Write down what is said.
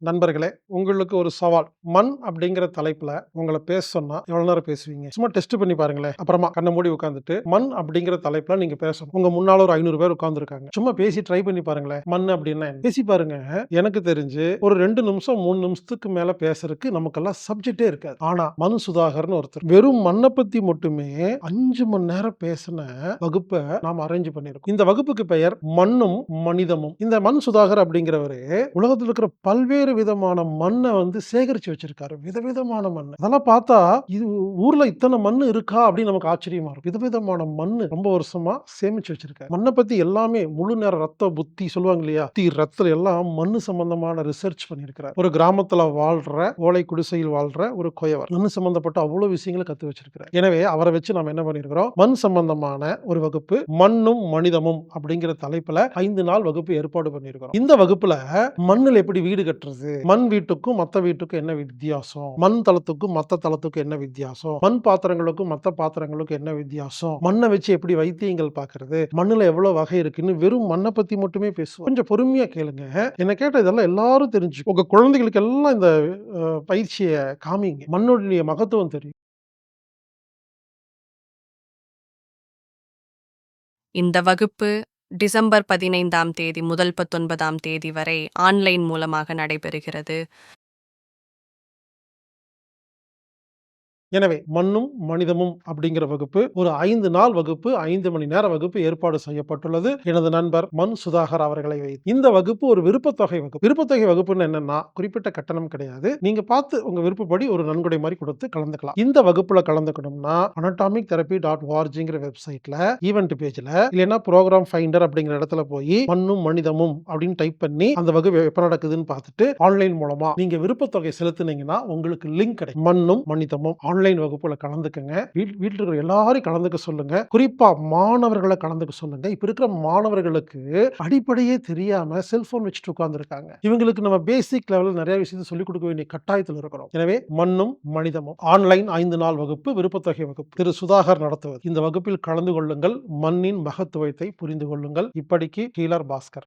நண்பர்களே உங்களுக்கு ஒரு சவால். மண் அப்படிங்கிற தலைப்புல உங்களை பேச சொன்னா எவ்வளவு நேரம் பேசுவீங்க? சும்மா டெஸ்ட் பண்ணி பாருங்களேன். அப்புறமா கண்ணை மூடி உட்காந்துட்டு மண் அப்படிங்கிற தலைப்புல நீங்க பேசணும். உங்க முன்னால ஒரு ஐநூறு பேர் உட்காந்துருக்காங்க சும்மா பேசி ட்ரை பண்ணி பாருங்களேன் மண் அப்படின்னா பேசி பாருங்க. எனக்கு தெரிஞ்சு ஒரு ரெண்டு நிமிஷம் மூணு நிமிஷத்துக்கு மேல பேசுறதுக்கு நமக்கெல்லாம் சப்ஜெக்டே இருக்காது. ஆனா மண் சுதாகர்னு ஒருத்தர் வெறும் மண்ணை பத்தி மட்டுமே அஞ்சு மணி நேரம் பேசின வகுப்பை நாம் அரேஞ்ச் பண்ணியிருக்கோம். இந்த வகுப்புக்கு பெயர் மண்ணும் மனிதமும். இந்த மண் சுதாகர் அப்படிங்கிறவரு உலகத்தில் இருக்கிற பல்வேறு விதமான மண்ணை வந்து சேகரிச்சு வச்சிருக்காரு. விதவிதமான மண் அதெல்லாம் பார்த்தா இது ஊர்ல இத்தனை மண் இருக்கா அப்படின்னு நமக்கு ஆச்சரியமா இருக்கும். விதவிதமான மண் ரொம்ப வருஷமா சேமிச்சு வச்சிருக்காரு. மண்ணை பத்தி எல்லாமே முழு நேர ரத்த புத்தி சொல்லுவாங்க இல்லையா? தீ ரத்தம் எல்லாம் மண்ணு சம்பந்தமான ரிசர்ச் பண்ணியிருக்கிறார். ஒரு கிராமத்துல வாழ்ற ஓலை குடிசையில் வாழ்ற ஒரு கொயவர் மண் சம்பந்தப்பட்ட அவ்வளவு விஷயங்களை கத்து வச்சிருக்கிறார். எனவே அவரை வச்சு நம்ம என்ன பண்ணியிருக்கிறோம்? மண் சம்பந்தமான ஒரு வகுப்பு மண்ணும் மனிதமும் அப்படிங்கிற தலைப்புல ஐந்து நாள் வகுப்பு ஏற்பாடு பண்ணியிருக்கிறோம். இந்த வகுப்புல மண்ணில் எப்படி வீடு கட்டுறது? மண் வீட்டுக்கும் மத்த வீட்டுக்கும் என்ன வித்தியாசம்? மண் தளத்துக்கும் மத்த தளத்துக்கும் என்ன வித்தியாசம்? மண் பாத்திரங்களுக்கும் மத்த பாத்திரங்களுக்கும் என்ன வித்தியாசம்? மண்ணை வச்சு எப்படி வைத்தியங்கள் பார்க்கிறது மண்ணுல எவ்வளவு வகை இருக்குன்னு வெறும் மண்ணை பத்தி மட்டுமே பேசுவோம். கொஞ்சம் பொறுமையா கேளுங்க. என்ன கேட்ட இதெல்லாம் எல்லாரும் தெரிஞ்சு உங்க குழந்தைகளுக்கு எல்லாம் இந்த பயிற்சியை காமிங்க. மண்ணுடைய மகத்துவம் தெரியும். இந்த வகுப்பு டிசம்பர் பதினைந்தாம் தேதி முதல் பத்தொன்பதாம் தேதி வரை ஆன்லைன் மூலமாக நடைபெறுகிறது. எனவே மண்ணும் மனிதமும் அப்படிங்கிற வகுப்பு ஒரு ஐந்து நாள் வகுப்பு ஐந்து மணி நேர வகுப்பு ஏற்பாடு செய்யப்பட்டுள்ளது. எனது நண்பர் மண் சுதாகர் அவர்களை வைத்து. இந்த வகுப்பு ஒரு விருப்பத்தொகை வகுப்பு. விருப்பத்தொகை வகுப்புன்னு என்னன்னா குறிப்பிட்ட கட்டணம் கிடையாது. நீங்க பார்த்து உங்க விருப்பப்படி ஒரு நன்கொடை மாதிரி கொடுத்து கலந்துக்கலாம். இந்த வகுப்புல கலந்துக்கணும்னா அனட்டாமிக் தெரப்பி டாட் வார்ஜிங்கிற வெப்சைட்ல ஈவெண்ட் பேஜ்ல இல்லைன்னா ப்ரோக்ராம் ஃபைண்டர் அப்படிங்கிற இடத்துல போய் மண்ணும் மனிதமும் அப்படின்னு டைப் பண்ணி அந்த வகுப்பு எப்ப நடக்குதுன்னு பார்த்துட்டு ஆன்லைன் மூலமா நீங்க விருப்பத்தொகை செலுத்துனீங்கன்னா உங்களுக்கு லிங்க் கிடைக்கும். மண்ணும் மனிதமும் ஆன்லைன் வகுப்புல கலந்துக்குங்க. வீட் வீட்டில் இருக்கிற எல்லாரையும் கலந்துக்க சொல்லுங்க. குறிப்பா மாணவர்களை கலந்துக்க சொல்லுங்க. இப்ப இருக்கிற மாணவர்களுக்கு அடிப்படையே தெரியாம செல்போன் வச்சுட்டு உட்கார்ந்துருக்காங்க. இவங்களுக்கு நம்ம பேசிக் லெவலில் நிறைய விஷயத்தை சொல்லிக் கொடுக்க வேண்டிய கட்டாயத்தில் இருக்கிறோம். எனவே மண்ணும் மனிதமும் ஆன்லைன் ஐந்து நாள் வகுப்பு விருப்பத்தொகை வகுப்பு. திரு சுதாகர் நடத்துவது. இந்த வகுப்பில் கலந்து கொள்ளுங்கள். மண்ணின் மகத்துவத்தை புரிந்து கொள்ளுங்கள். இப்படிக்கு கீலர் பாஸ்கர்.